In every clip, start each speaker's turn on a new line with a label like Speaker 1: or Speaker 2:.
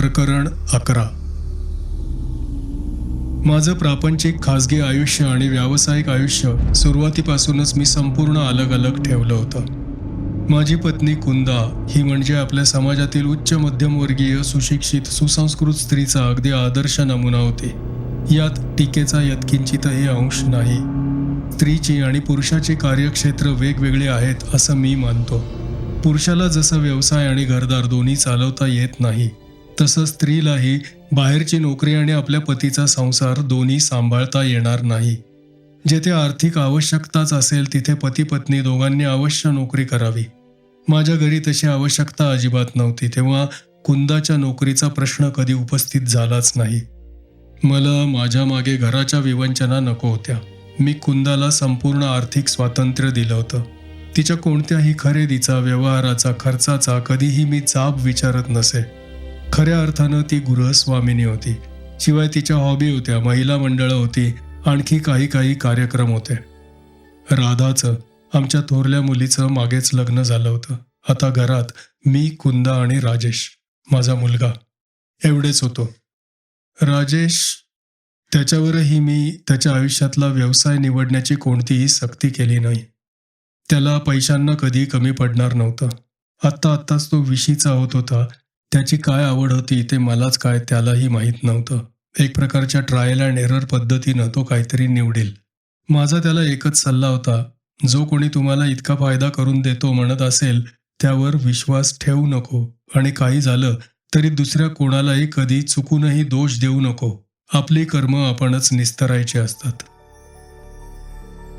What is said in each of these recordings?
Speaker 1: प्रकरण अकरा. माझं प्रापंचिक खाजगी आयुष्य आणि व्यावसायिक आयुष्य सुरुवातीपासूनच मी संपूर्ण अलग अलग ठेवलं होतं. माझी पत्नी कुंदा ही म्हणजे आपल्या समाजातील उच्च मध्यमवर्गीय सुशिक्षित सुसंस्कृत स्त्रीचा अगदी आदर्श नमुना होती. यात टीकेचा यत्किंचितही अंश नाही. स्त्रीची आणि पुरुषाची कार्यक्षेत्र वेगवेगळे आहेत असं मी मानतो. पुरुषाला जसं व्यवसाय आणि घरदार दोन्ही चालवता येत नाही तसं स्त्रीलाही बाहेरची नोकरी आणि आपल्या पतीचा संसार दोन्ही सांभाळता येणार नाही. जेथे आर्थिक आवश्यकताच असेल तिथे पती पत्नी दोघांनी अवश्य नोकरी करावी. माझ्या घरी तशी आवश्यकता अजिबात नव्हती तेव्हा कुंदाच्या नोकरीचा प्रश्न कधी उपस्थित झालाच नाही. मला माझ्या मागे घराच्या विवंचना नको होत्या. मी कुंदाला संपूर्ण आर्थिक स्वातंत्र्य दिलं होतं. तिच्या कोणत्याही खरेदीचा व्यवहाराचा खर्चाचा कधीही मी जाब विचारत नसे. खऱ्या अर्थानं ती गृहस्वामिनी होती. शिवाय तिच्या हॉबी होत्या महिला मंडळं होती आणखी काही काही कार्यक्रम होते. राधाचं आमच्या थोरल्या मुलीचं मागेच लग्न झालं होतं. आता घरात मी कुंदा आणि राजेश माझा मुलगा. एवढेच होतो. राजेश त्याच्यावरही मी त्याच्या आयुष्यातला व्यवसाय निवडण्याची कोणतीही सक्ती केली नाही. त्याला पैशांना कधी कमी पडणार नव्हतं. आत्ता आत्ताच तो विशीचा होत होता. त्याची काय आवड होती ते मलाच काय त्यालाही माहीत नव्हतं. एक प्रकारच्या ट्रायल अँड एरर पद्धतीनं तो काहीतरी निवडेल. माझा त्याला एकच सल्ला होता जो कोणी तुम्हाला इतका फायदा करून देतो म्हणत असेल त्यावर विश्वास ठेवू नको आणि काही झालं तरी दुसऱ्या कोणालाही कधी चुकूनही दोष देऊ नको. आपली कर्म आपणच निस्तरायचे असतात.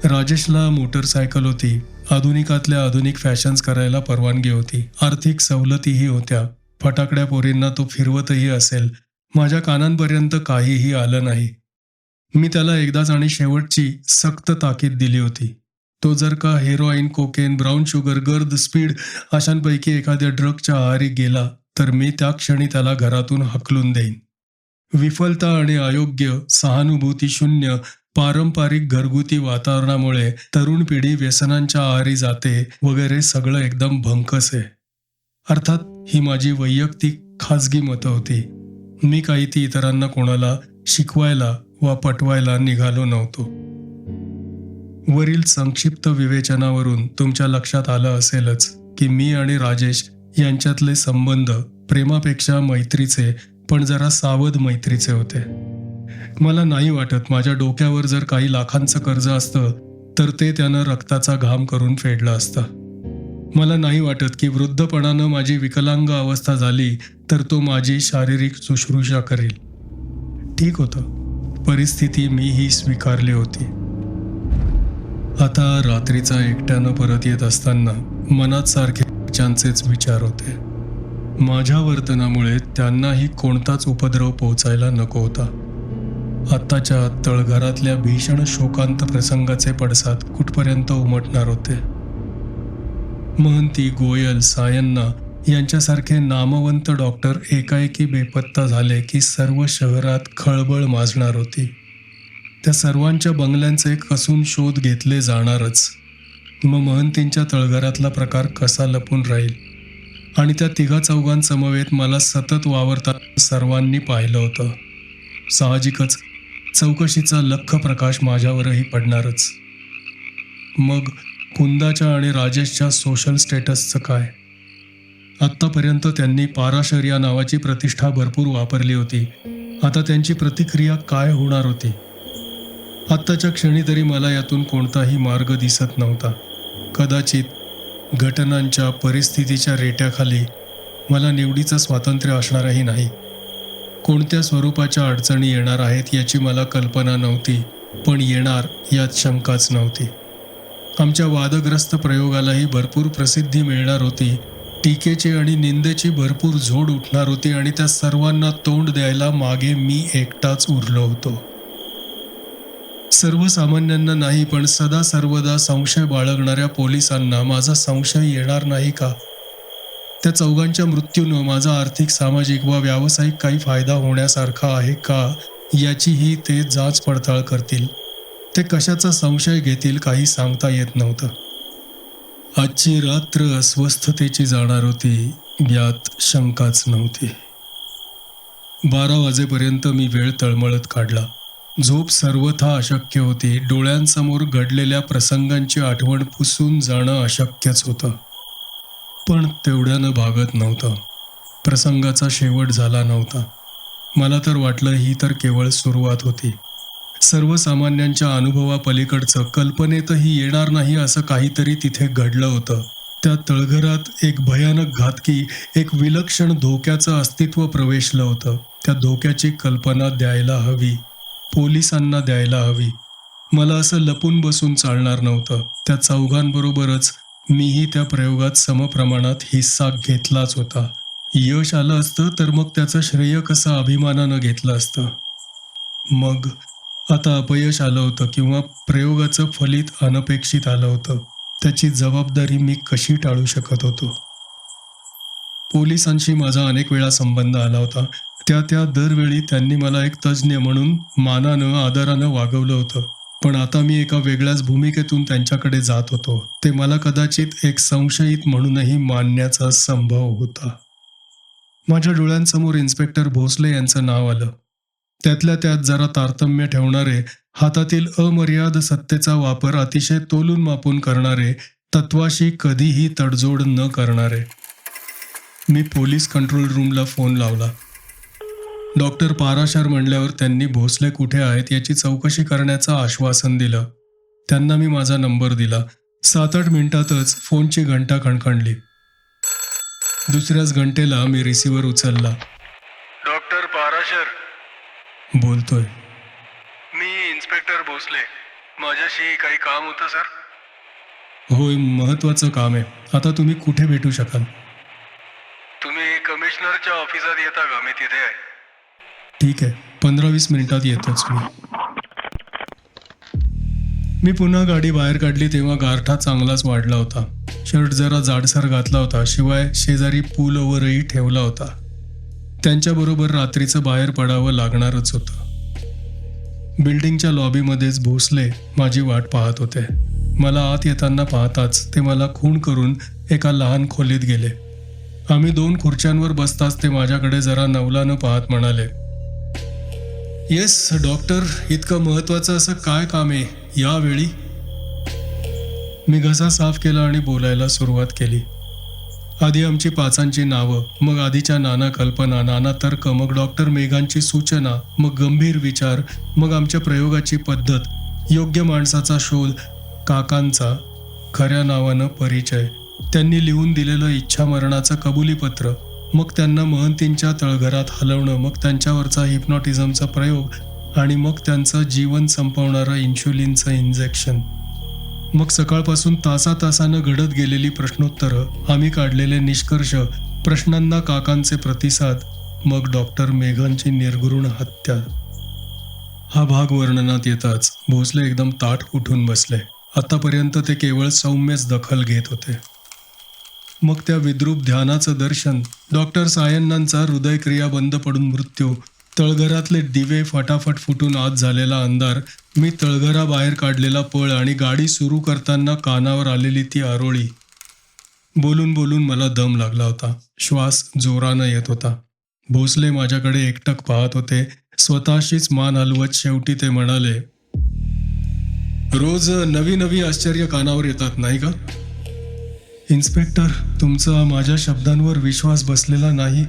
Speaker 1: राजेशला मोटरसायकल होती. आधुनिकातल्या आधुनिक फॅशन्स करायला परवानगी होती. आर्थिक सवलतीही होत्या. फटाकड्या पोरींना तो फिरवतही असेल. माझ्या कानांपर्यंत काहीही आलं नाही. मी त्याला एकदाच आणि शेवटची सक्त ताकीद दिली होती. तो जर का हेरोईन कोकेन ब्राऊन शुगर गर्द स्पीड अशांपैकी एखाद्या ड्रगच्या आहारी गेला तर मी त्या क्षणी त्याला घरातून हकलून देईन. विफलता आणि अयोग्य सहानुभूती शून्य पारंपरिक घरगुती वातावरणामुळे तरुण पिढी व्यसनांच्या आहारी जाते वगैरे सगळं एकदम भंकस आहे. अर्थात ही माझी वैयक्तिक खाजगी मतं होती. मी काही ती इतरांना कोणाला शिकवायला वा पटवायला निघालो नव्हतो. वरील संक्षिप्त विवेचनावरून तुमच्या लक्षात आलं असेलच की मी आणि राजेश यांच्यातले संबंध प्रेमापेक्षा मैत्रीचे पण जरा सावध मैत्रीचे होते. मला नाही वाटत माझ्या डोक्यावर जर काही लाखांचं कर्ज असतं तर ते त्यानं रक्ताचा घाम करून फेडलं असतं. मला नाही वाटत की वृद्धपणानं माझी विकलांग अवस्था झाली तर तो माझी शारीरिक शुश्रूषा करेल. ठीक होतं. परिस्थिती मीही स्वीकारली होती. आता रात्रीचा एकट्यानं परत येत असताना मनात सारखे त्यांचेच विचार होते. माझ्या वर्तनामुळे त्यांनाही कोणताच उपद्रव पोहोचायला नको होता. आत्ताच्या तळघरातल्या भीषण शोकांत प्रसंगाचे पडसाद कुठपर्यंत उमटणार होते? महंती गोयल सायन्ना यांच्यासारखे नामवंत डॉक्टर एकाएकी बेपत्ता झाले की सर्व शहरात खळबळ माजणार होती. त्या सर्वांच्या बंगल्यांचे कसून शोध घेतले जाणारच. मग महंतींच्या तळघरातला प्रकार कसा लपून राहील? आणि त्या तिघा चौघांसमवेत मला सतत वावरता सर्वांनी पाहिलं होतं. साहजिकच चौकशीचा लख प्रकाश माझ्यावरही पडणारच. मग कुंदाच्या आणि राजेशच्या सोशल स्टेटसचं काय? आत्तापर्यंत त्यांनी पाराशर या नावाची प्रतिष्ठा भरपूर वापरली होती. आता त्यांची प्रतिक्रिया काय होणार होती? आत्ताच्या क्षणी तरी मला यातून कोणताही मार्ग दिसत नव्हता. कदाचित घटनांच्या परिस्थितीच्या रेट्याखाली मला निवडीचं स्वातंत्र्य असणारही नाही. कोणत्या स्वरूपाच्या अडचणी येणार आहेत याची मला कल्पना नव्हती पण येणार यात शंकाच नव्हती. आमच्या वादग्रस्त प्रयोगालाही भरपूर प्रसिद्धी मिळणार होती. टीकेची आणि निंदेची भरपूर झोड उठणार होती आणि त्या सर्वांना तोंड द्यायला मागे मी एकटाच उरलो होतो. सर्वसामान्यांना नाही पण सदा सर्वदा संशय बाळगणाऱ्या पोलिसांना माझा संशय येणार नाही का? त्या चौघांच्या मृत्यूनं माझा आर्थिक सामाजिक व व्यावसायिक काही फायदा होण्यासारखा आहे का? याचीही ते जाच पडताळ करतील. ते कशाचा संशय घेतील काही सांगता येत नव्हतं. आजची रात्र अस्वस्थतेची जाणार होती यात शंकाच नव्हती. बारा वाजेपर्यंत मी वेळ तळमळत काढला. झोप सर्वथा अशक्य होती. डोळ्यांसमोर घडलेल्या प्रसंगांची आठवण पुसून जाणं अशक्यच होतं. पण तेवढ्यानं भागत नव्हतं. प्रसंगाचा शेवट झाला नव्हता. मला तर वाटलं ही तर केवळ सुरुवात होती. सर्वसामान्यांच्या अनुभवापलीकडचं कल्पनेतही येणार नाही असं काहीतरी तिथे घडलं होतं. त्या तळघरात एक भयानक घातकी एक विलक्षण धोक्याचं अस्तित्व प्रवेशलं होतं. त्या धोक्याची कल्पना द्यायला हवी. पोलिसांना द्यायला हवी. मला असं लपून बसून चालणार नव्हतं. त्या चौघांबरोबरच मीही त्या प्रयोगात समप्रमाणात हिस्सा घेतलाच होता. यश आलं असतं तर मग त्याचं श्रेय कसं अभिमानानं घेतलं असतं? मग आता अपयश आलं होतं किंवा प्रयोगाचं फलित अनपेक्षित आलं होतं त्याची जबाबदारी मी कशी टाळू शकत होतो? पोलिसांशी माझा अनेक वेळा संबंध आला होता. त्या त्या दरवेळी त्यांनी मला एक तज्ज्ञ म्हणून मानानं आदरानं वागवलं होतं. पण आता मी एका वेगळ्याच भूमिकेतून त्यांच्याकडे जात होतो. ते मला कदाचित एक संशयित म्हणूनही मानण्याचा संभव होता. माझ्या डोळ्यांसमोर इन्स्पेक्टर भोसले यांचं नाव आलं. त्यातल्या त्यात जरा तारतम्य ठेवणारे हातातील अमर्याद सत्तेचा वापर अतिशय तोलून मापून करणारे तत्वाशी कधीही तडजोड न करणारे. मी पोलीस कंट्रोल रूमला फोन लावला. डॉक्टर पाराशर म्हणल्यावर त्यांनी भोसले कुठे आहेत याची चौकशी करण्याचं आश्वासन दिलं. त्यांना मी माझा नंबर दिला. सात आठ मिनिटातच फोनची घंटा खणखणली. दुसऱ्याच घंटेला मी रिसिव्हर उचलला. बोलतोय.
Speaker 2: मी इन्स्पेक्टर भोसले. माझ्याशी काही काम होतं सर?
Speaker 1: होय महत्वाचं काम आहे. आता तुम्ही कुठे भेटू शकाल?
Speaker 2: तुम्ही कमिशनरच्या ऑफिसात येता का? मी तिथे आहे.
Speaker 1: ठीक आहे. पंधरा वीस मिनिटात येतोच मी. मी पुन्हा गाडी बाहेर काढली तेव्हा गारठा चांगलाच वाढला होता. शर्ट जरा जाडसर घातला होता. शिवाय शेजारी पूल ओव्हरही ठेवला होता. त्यांच्याबरोबर रात्रीचं बाहेर पडावं लागणारच होतं. बिल्डिंगच्या लॉबीमध्येच भोसले माझी वाट पाहत होते. मला आत येताना पाहताच ते मला खूण करून एका लहान खोलीत गेले. आम्ही दोन खुर्च्यांवर बसताच ते माझ्याकडे जरा नवलानं पाहत म्हणाले येस डॉक्टर इतकं महत्वाचं असं काय काम आहे यावेळी? मी घसा साफ केला आणि बोलायला सुरुवात केली. आधी आमची पाचांची नावं मग आधीच्या नाना कल्पना नाना तर्क मग डॉक्टर मेघांची सूचना मग गंभीर विचार मग आमच्या प्रयोगाची पद्धत योग्य माणसाचा शोध काकांचा खऱ्या नावानं परिचय. त्यांनी लिहून दिलेलं इच्छा मरणाचं कबुलीपत्र मग त्यांना महंतींच्या तळघरात हलवणं मग त्यांच्यावरचा हिप्नॉटिझमचा प्रयोग आणि मग त्यांचं जीवन संपवणारं इन्शुलिनचं इंजेक्शन मग सकाळपासून तासा तासानं घडत गेलेली प्रश्नोत्तरं आम्ही काढलेले निष्कर्ष प्रश्नांना काकांचे प्रतिसाद मग डॉक्टर मेघांची निर्घृण हत्या. हा भाग वर्णनात येताच भोसले एकदम ताट उठून बसले. आतापर्यंत ते केवळ सौम्यच दखल घेत होते. मग त्या विद्रूप ध्यानाचं दर्शन डॉक्टर सायन्नांचा हृदयक्रिया बंद पडून मृत्यू तळघरातले दिवे फटाफट फुटून आत झालेला अंधार मी तळघराबाहेर काढलेला पळ आणि गाडी सुरू करताना कानावर आलेली ती आरोळी. बोलून बोलून मला दम लागला होता. श्वास जोरानं येत होता. भोसले माझ्याकडे एकटक पाहत होते. स्वतःशीच मान हलवत शेवटी ते म्हणाले रोज नवी नवी आश्चर्य कानावर येतात नाही का? इन्स्पेक्टर तुमचा माझ्या शब्दांवर विश्वास बसलेला नाही.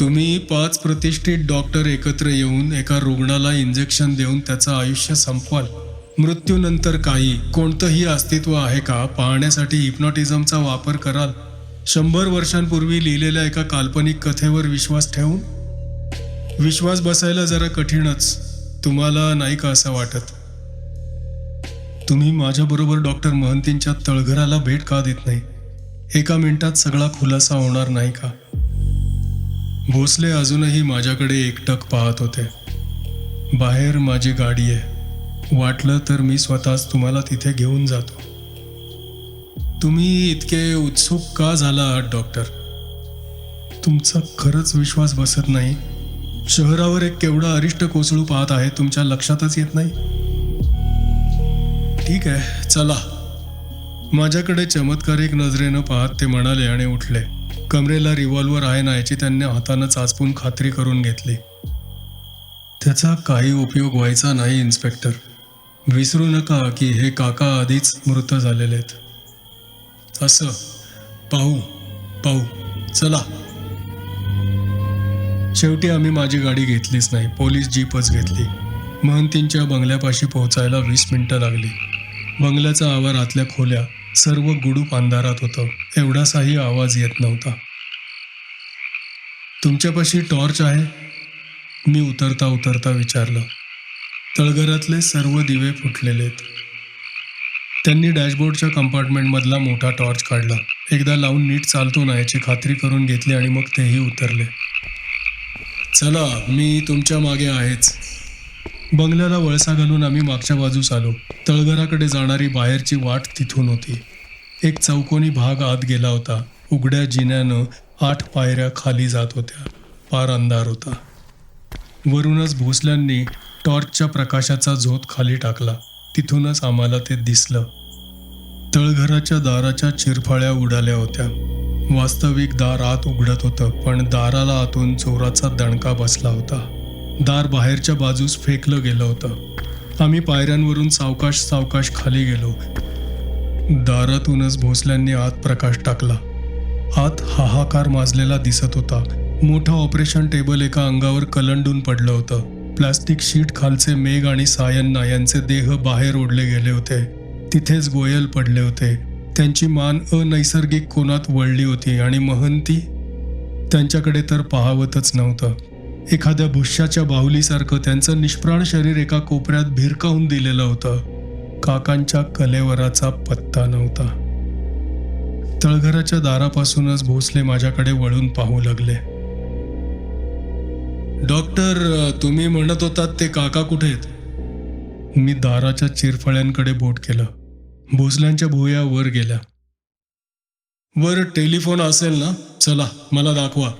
Speaker 1: तुम्ही पाच प्रतिष्ठित डॉक्टर एकत्र येऊन एका रुग्णाला इंजेक्शन देऊन त्याचं आयुष्य संपवाल. मृत्यूनंतर काही कोणतंही अस्तित्व आहे का पाहण्यासाठी हिप्नॉटिझमचा वापर कराल. शंभर वर्षांपूर्वी लिहिलेल्या एका काल्पनिक कथेवर विश्वास ठेवून? विश्वास बसायला जरा कठीणच. तुम्हाला नाही का असं वाटत? तुम्ही माझ्याबरोबर डॉक्टर महंतींच्या तळघराला भेट का देत नाही? एका मिनिटात सगळा खुलासा होणार नाही का? भोसले अजूनही माझ्याकडे एकटक पाहत होते. बाहेर माझी गाडी आहे. वाटलं तर मी स्वतःच तुम्हाला तिथे घेऊन जातो. तुम्ही इतके उत्सुक का झाला आहात डॉक्टर? तुमचा खरंच विश्वास बसत नाही. शहरावर एक केवढा अरिष्ट कोसळू पाहत आहे तुमच्या लक्षातच येत नाही? ठीक आहे चला. माझ्याकडे चमत्कारिक नजरेनं पाहत ते म्हणाले आणि उठले. कमरेला रिव्हॉल्वर आहे ना याची त्यांनी हातानं चाचपून खात्री करून घेतली. त्याचा काही उपयोग व्हायचा नाही इन्स्पेक्टर विसरू नका की हे काका आधीच मृत झालेले आहेत. असं. पाहू. पाहू. चला. शेवटी आम्ही माझी गाडी घेतलीच नाही. पोलीस जीपच घेतली. महंतींच्या बंगल्यापाशी पोहोचायला वीस मिनटं लागली. बंगल्याचा आवार आतल्या खोल्या सर्व गुडूप अंधारात होतं. एवढासाही आवाज येत नव्हता. तुमच्यापाशी टॉर्च आहे? मी उतरता उतरता विचारलं. तळघरातले सर्व दिवे फुटलेले आहेत त्यांनी डॅशबोर्डच्या कंपार्टमेंटमधला मोठा टॉर्च काढला. एकदा लावून नीट चालतो ना याची खात्री करून घेतली आणि मग तेही उतरले. चला मी तुमच्या मागे आहेच. बंगल्याला वळसा घालून आम्ही मागच्या बाजूस आलो. तळघराकडे जाणारी बाहेरची वाट तिथून होती. एक चौकोनी भाग आत गेला होता. उघड्या जिन्यानं आठ पायऱ्या खाली जात होत्या. फार अंधार होता. वरूनच भोसल्यांनी टॉर्चच्या प्रकाशाचा झोत खाली टाकला. तिथूनच आम्हाला ते दिसलं. तळघराच्या दाराच्या चिरफाळ्या उडाल्या होत्या. वास्तविक दार आत उघडत होतं पण दाराला आतून चोराचा दणका बसला होता. दार बाहेरच्या बाजूस फेकलं गेलं होतं. आम्ही पायऱ्यांवरून सावकाश सावकाश खाली गेलो. दारातूनच भोसल्यांनी आत प्रकाश टाकला. आत हाहाकार माजलेला दिसत होता. मोठं ऑपरेशन टेबल एका अंगावर कलंडून पडलं होतं. प्लास्टिक शीट खालचे मेघ आणि सायन्ना यांचे देह बाहेर ओढले गेले होते. तिथेच गोयल पडले होते. त्यांची मान अनैसर्गिक कोणात वळली होती आणि महंती त्यांच्याकडे तर पाहावतच नव्हतं. एखाद्या भुष्याच्या बाहुलीसारखं त्यांचं निष्प्राण शरीर एका कोपऱ्यात भिरकावून दिलेलं होतं. काकांच्या कलेवराचा पत्ता नव्हता. तळघराच्या दारापासूनच भोसले माझ्याकडे वळून पाहू लागले. डॉक्टर तुम्ही म्हणत होतात ते काका कुठे आहेत? मी दाराच्या चिरफळ्यांकडे बोट केलं. भोसल्यांच्या भुया वर गेल्या. वर टेलिफोन असेल ना? चला मला दाखवा.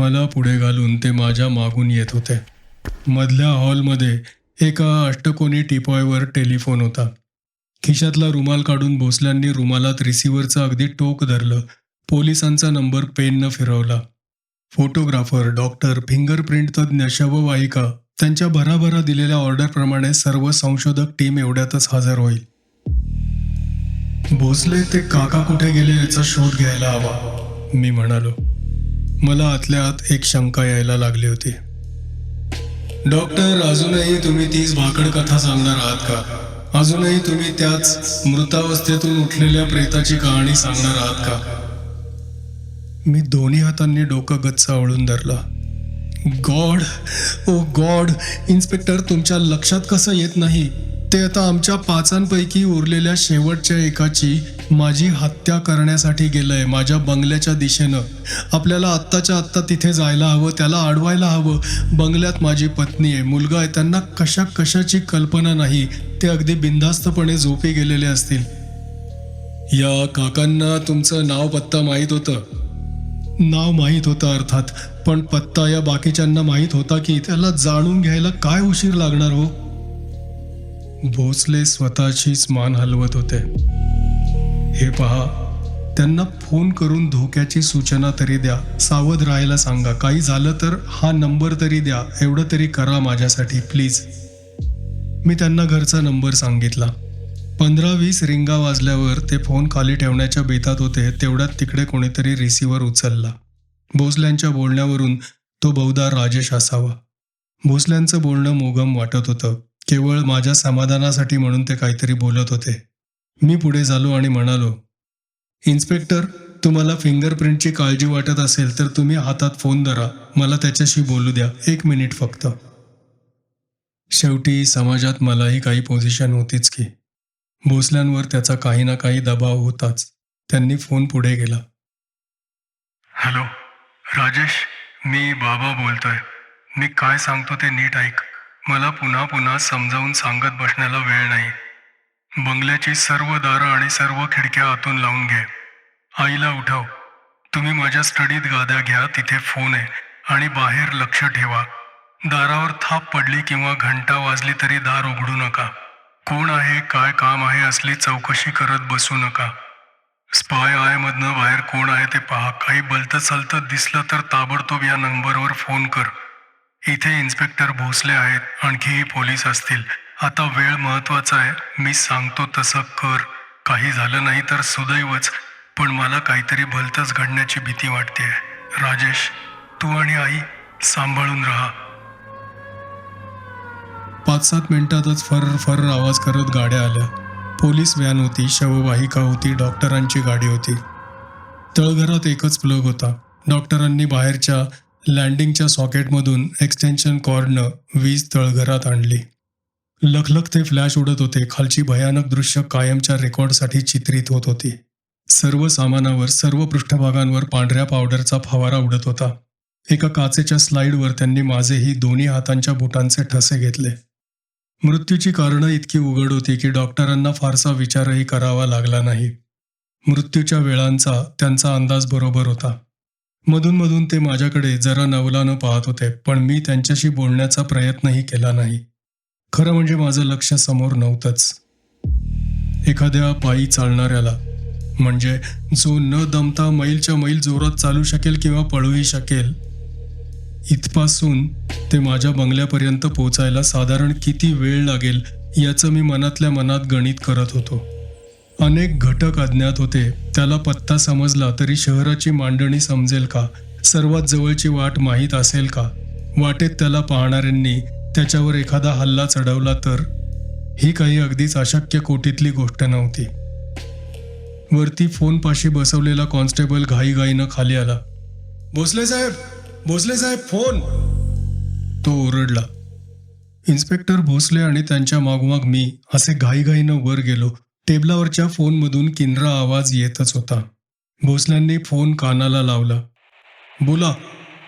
Speaker 1: मला पुढे घालून ते माझ्या मागून येत होते. मधल्या हॉलमध्ये एका अष्टकोनी टिपॉयवर टेलिफोन होता. खिशातला रुमाल काढून भोसल्यांनी रुमालात रिसिव्हरचं अगदी टोक धरलं. पोलिसांचा नंबर पेननं फिरवला. फोटोग्राफर डॉक्टर फिंगरप्रिंट तज्ज्ञ शववाहिका त्यांच्या भराभरा दिलेल्या ऑर्डरप्रमाणे सर्व संशोधक टीम एवढ्यातच हजर होईल. भोसले ते काका कुठे गेले याचा शोध घ्यायला हवा मी म्हणालो. मला आतल्या आत एक शंका यायला लागली होती. डॉक्टर अजूनही तुम्ही तीच भाकड कथा सांगणार आहात का? अजूनही तुम्ही त्याच मृतावस्थेतून उठलेल्या प्रेताची कहाणी सांगणार आहात का? मी दोन्ही हातांनी डोकं गच्च आवळून धरला. गॉड ओ गॉड इन्स्पेक्टर तुमच्या लक्षात कसं येत नाही? ते आता आमच्या पाचांपैकी उरलेल्या शेवटच्या एकाची माझी हत्या करण्यासाठी गेलंय माझ्या बंगल्याच्या दिशेनं. आपल्याला आत्ताच्या आत्ता तिथे जायला हवं त्याला अडवायला हवं. बंगल्यात माझी पत्नी आहे मुलगा आहे त्यांना कशा कशाची कल्पना नाही ते अगदी बिनधास्तपणे झोपी गेलेले असतील. या काकांना तुमचं नाव पत्ता माहीत होतं. नाव माहीत होतं अर्थात पण पत्ता या बाकीच्यांना माहीत होता की त्याला जाणून घ्यायला काय उशीर लागणार हो? भोसले स्वतःचीच मान हलवत होते. हे पहा त्यांना फोन करून धोक्याची सूचना तरी द्या. सावध राहायला सांगा. काही झालं तर हा नंबर तरी द्या. एवढं तरी करा माझ्यासाठी प्लीज. मी त्यांना घरचा नंबर सांगितला. पंधरा वीस रिंगा वाजल्यावर ते फोन खाली ठेवण्याच्या बेतात होते. तेवढ्यात तिकडे कोणीतरी रिसिव्हर उचलला. भोसल्यांच्या बोलण्यावरून तो बहुधा राजेश असावा. भोसल्यांचं बोलणं मोगम वाटत होतं. केवळ माझ्या समाधानासाठी म्हणून ते काहीतरी बोलत होते. मी पुढे झालो आणि म्हणालो इन्स्पेक्टर तुम्हाला फिंगरप्रिंटची काळजी वाटत असेल तर तुम्ही हातात फोन धरा. मला त्याच्याशी बोलू द्या. एक मिनिट फक्त. शेवटी समाजात मलाही काही पोझिशन होतीच की. भोसल्यांवर त्याचा काही ना काही दबाव होताच. त्यांनी फोन पुढे गेला हॅलो राजेश मी बाबा बोलतोय. मी काय सांगतो ते नीट ऐक. मला पुन्हा पुन्हा समजावून सांगत बसण्याला वेळ नाही. बंगल्याची सर्व दारं आणि सर्व खिडक्या आतून लावून घे. आईला उठव. तुम्ही माझ्या स्टडीत गाद्या घ्या तिथे फोन आहे. आणि बाहेर लक्ष ठेवा. दारावर थाप पडली किंवा घंटा वाजली तरी दार उघडू नका. कोण आहे काय काम आहे असली चौकशी करत बसू नका.
Speaker 2: स्पाय आयमधनं बाहेर कोण आहे ते पहा. काही बलतं चालतं दिसलं तर ताबडतोब या नंबरवर फोन कर. इथे इन्स्पेक्टर भोसले आहेत. आणखीही पोलीस असतील. आता वेळ महत्त्वाचा आहे. मी सांगतो तसं कर. काही झालं नाही तर सुदैवच. पण मला काहीतरी भलतंच घडण्याची भीती वाटते. राजेश तू आणि आई सांभाळून राहा.
Speaker 1: पाच सात मिनिटातच फर फर आवाज करत गाड्या आल्या. पोलीस व्हॅन होती शववाहिका होती डॉक्टरांची गाडी होती. तळघरात एकच प्लग होता. डॉक्टरांनी बाहेरच्या लँडिंगच्या सॉकेटमधून एक्सटेन्शन कॉर्डनं वीज तळघरात आणली. लखलखते फ्लॅश उडत होते. खालची भयानक दृश्य कायमच्या रेकॉर्डसाठी चित्रित होत होती. सर्व सामानावर सर्व पृष्ठभागांवर पांढऱ्या पावडरचा फवारा उडत होता. एका काचेच्या स्लाइडवर त्यांनी माझेही दोन्ही हातांच्या बुटांचे ठसे घेतले. मृत्यूची कारणं इतकी उघड होती की डॉक्टरांना फारसा विचारही करावा लागला नाही. मृत्यूच्या वेळांचा त्यांचा अंदाज बरोबर होता. मधून मधून ते माझ्याकडे जरा नवलानं पाहत होते पण मी त्यांच्याशी बोलण्याचा प्रयत्नही केला नाही. खरं म्हणजे माझं लक्ष समोर नव्हतंच. एखाद्या पायी चालणाऱ्याला म्हणजे जो न दमता मैलच्या मैल जोरात चालू शकेल किंवा पळूही शकेल इथपासून ते माझ्या बंगल्यापर्यंत पोचायला साधारण किती वेळ लागेल याचं मी मनातल्या मनात गणित करत होतो. अनेक घटक अज्ञात होते. त्याला पत्ता समजला तरी शहराची मांडणी समजेल का? सर्वात जवळची वाट माहीत असेल का? वाटेत त्याला पाहणाऱ्यांनी त्याच्यावर एखादा हल्ला चढवला तर? ही काही अगदीच अशक्य कोटीतली गोष्ट नव्हती. वरती फोनपाशी बसवलेला कॉन्स्टेबल घाईघाईनं खाली आला. भोसले साहेब! भोसले साहेब फोन! तो ओरडला. इन्स्पेक्टर भोसले आणि त्यांच्या मागोमाग मी असे घाईघाईनं वर गेलो. टेबलावरच्या फोनमधून किनरा आवाज येतच होता. भोसल्यांनी फोन कानाला लावला. बोला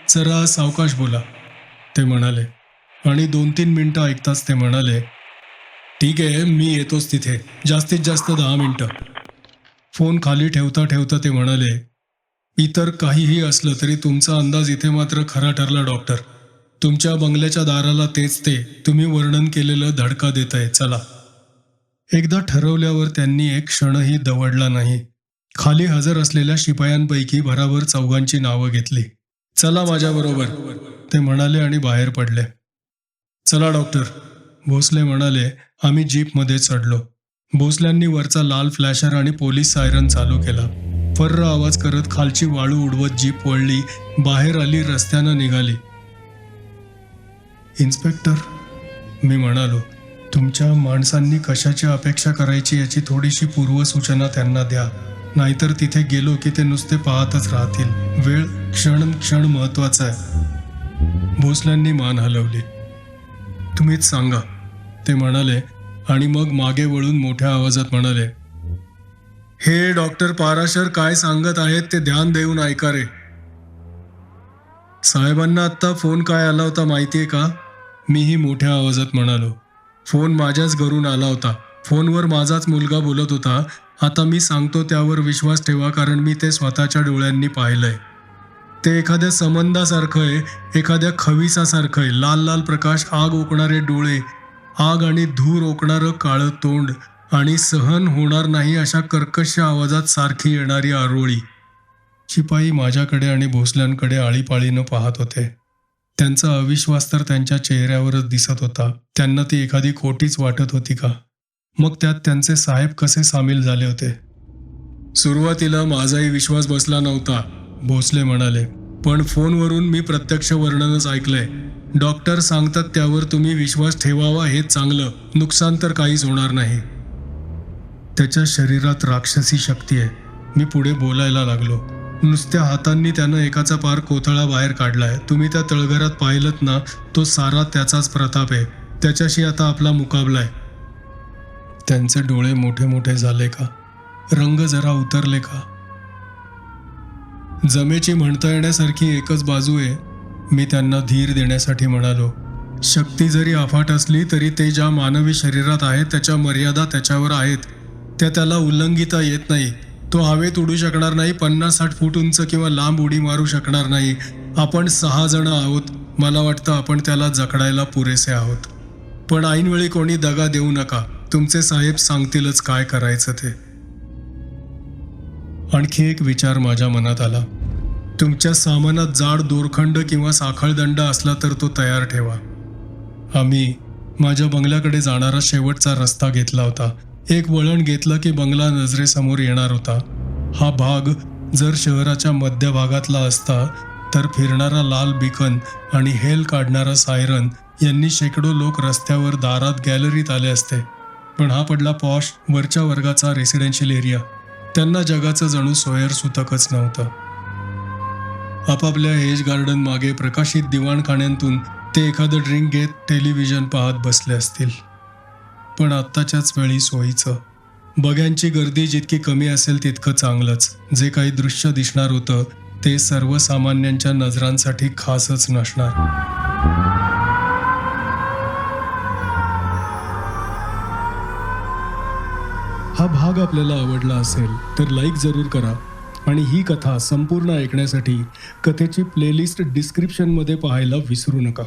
Speaker 1: जरा सावकाश बोला ते म्हणाले. आणि दोन तीन मिनटं ऐकताच ते म्हणाले ठीक आहे मी येतोच तिथे. जास्तीत जास्त दहा मिनटं. फोन खाली ठेवता ठेवता ते म्हणाले इतर काहीही असलं तरी तुमचा अंदाज इथे मात्र खरा ठरला डॉक्टर. तुमच्या बंगल्याच्या दाराला तेच ते. तुम्ही वर्णन केलेलं धडका देत आहे चला. एकदा ठरवल्यावर त्यांनी एक क्षणही दवडला नाही. खाली हजर असलेल्या शिपायांपैकी भराभर चौघांची नावं घेतली. चला माझ्याबरोबर ते म्हणाले आणि बाहेर पडले. चला डॉक्टर भोसले म्हणाले. आम्ही जीपमध्ये चढलो. भोसल्यांनी वरचा लाल फ्लॅशर आणि पोलीस सायरन चालू केला. फर्र आवाज करत खालची वाळू उडवत जीप वळली. बाहेर आली रस्त्यानं निघाली. इन्स्पेक्टर मी म्हणालो. तुमच्या माणसांनी कशाची अपेक्षा करायची याची थोडीशी पूर्वसूचना त्यांना द्या. नाहीतर तिथे गेलो की ते नुसते पाहतच राहतील. वेळ क्षण क्षण महत्त्वाचा आहे. भोसल्यांनी मान हलवली. तुम्हीच सांगा ते म्हणाले आणि मग मागे वळून मोठ्या आवाजात म्हणाले हे डॉक्टर पाराशर काय सांगत आहेत ते ध्यान देऊन ऐका रे. साहेबांना आत्ता फोन काय आला होता माहितीये का? मीही मोठ्या आवाजात म्हणालो. फोन माझ्याच घरून आला होता. फोनवर माझाच मुलगा बोलत होता. आता मी सांगतो त्यावर विश्वास ठेवा कारण मी ते स्वतःच्या डोळ्यांनी पाहिलंय. ते एखाद्या संबंधासारखं आहे एखाद्या खविसासारखं आहे लाल लाल प्रकाश आग ओकणारे डोळे. आग आणि धूर ओकणारं काळं तोंड. आणि सहन होणार नाही अशा कर्कश आवाजात सारखी येणारी आरोळी. शिपाई माझ्याकडे आणि भोसल्यांकडे आळीपाळीनं पाहत होते. त्यांचा अविश्वास तर त्यांच्या चेहऱ्यावरच दिसत होता. त्यांना ती एखादी खोटीच वाटत होती का? मग त्यात त्यांचे साहेब कसे सामील झाले होते? सुरुवातीला माझाही विश्वास बसला नव्हता भोसले म्हणाले. पण फोनवरून मी प्रत्यक्ष वर्णनच ऐकलंय. डॉक्टर सांगतात त्यावर तुम्ही विश्वास ठेवावा हे चांगलं नुकसान तर काहीच होणार नाही. त्याच्या शरीरात राक्षसी शक्ती आहे. मी पुढे बोलायला लागलो. नुसत्या हातांनी त्यानं एकाचा पार कोथळा बाहेर काढलाय. तुम्ही त्या तळघरात पाहिलत ना तो सारा त्याचाच प्रताप आहे. त्याच्याशी आता आपला मुकाबला आहे त्यांचे डोळे मोठे मोठे झाले का? रंग जरा उतरले का? जमेची म्हणता येण्यासारखी एकच बाजू आहे मी त्यांना धीर देण्यासाठी म्हणालो. शक्ती जरी अफाट असली तरी ते ज्या मानवी शरीरात आहेत त्याच्या मर्यादा त्याच्यावर आहेत. त्या त्याला उल्लंघिता येत नाही. तो हवेत उडू शकणार नाही पन्नास साठ फूट उंच किंवा लांब उडी मारू शकणार नाही. आपण सहा जण आहोत. मला वाटतं आपण त्याला जखडायला पुरेसे आहोत. पण ऐनवेळी कोणी दगा देऊ नका. तुमचे साहेब सांगतीलच काय करायचं ते. आणखी एक विचार माझ्या मनात आला. तुमच्या सामानात जाड दोरखंड किंवा साखळदंड असला तर तो तयार ठेवा. आम्ही माझ्या बंगल्याकडे जाणारा शेवटचा रस्ता घेतला होता. एक वळण घेतलं की बंगला नजरेसमोर येणार होता. हा भाग जर शहराच्या मध्यभागातला असता तर फिरणारा लाल बिकन आणि हेल काढणारा सायरन यांनी शेकडो लोक रस्त्यावर दारात गॅलरीत आले असते. पण हा पडला पॉश वरच्या वर्गाचा रेसिडेन्शियल एरिया. त्यांना जगाचं जणू सोयर सुतकच नव्हतं. आपापल्या एज गार्डन मागे प्रकाशित दिवाणखाण्यांतून ते एखादं ड्रिंक घेत टेलिव्हिजन पाहत बसले असतील. पण आत्ताच्याच वेळी सोयीचं. बघ्यांची गर्दी जितकी कमी असेल तितकं चांगलंच. जे काही दृश्य दिसणार होतं ते सर्वसामान्यांच्या नजरांसाठी खासच नसणार. हा भाग आपल्याला आवडला असेल तर लाईक जरूर करा. आणि ही कथा संपूर्ण ऐकण्यासाठी कथेची प्लेलिस्ट डिस्क्रिप्शनमध्ये पाहायला विसरू नका.